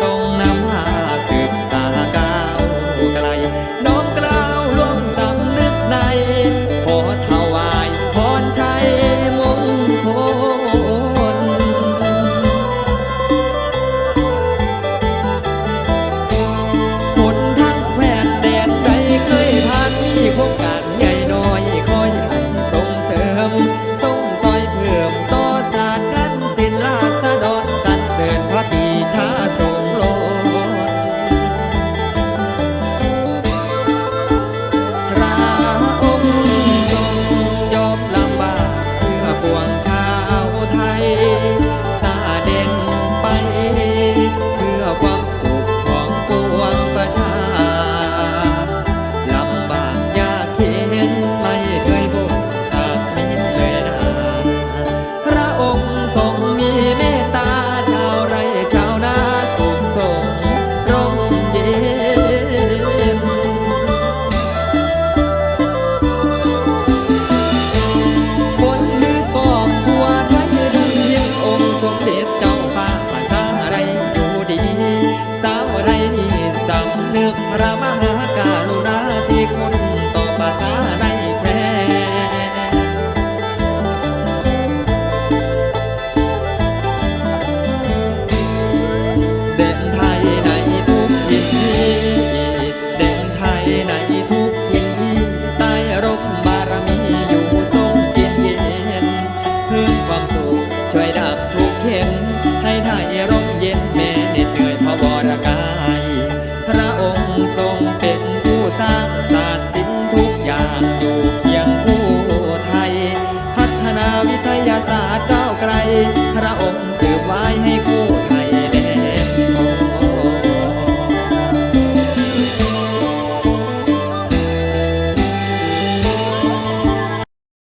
ส่ง กพระมหากาลุณาธิคนต่อภาษาในแคว้เด่นไทยในทุกทินที่เด่นไทยในทุกทินที่ใต้ร่มบารมีอยู่ทรงกินเย็นเพิ่มความสุขช่วยดับทุกข์เข็นให้ได้ร่ม ทยาศาสตร์ก้าวไกล พระองค์สืบไว้ให้คู่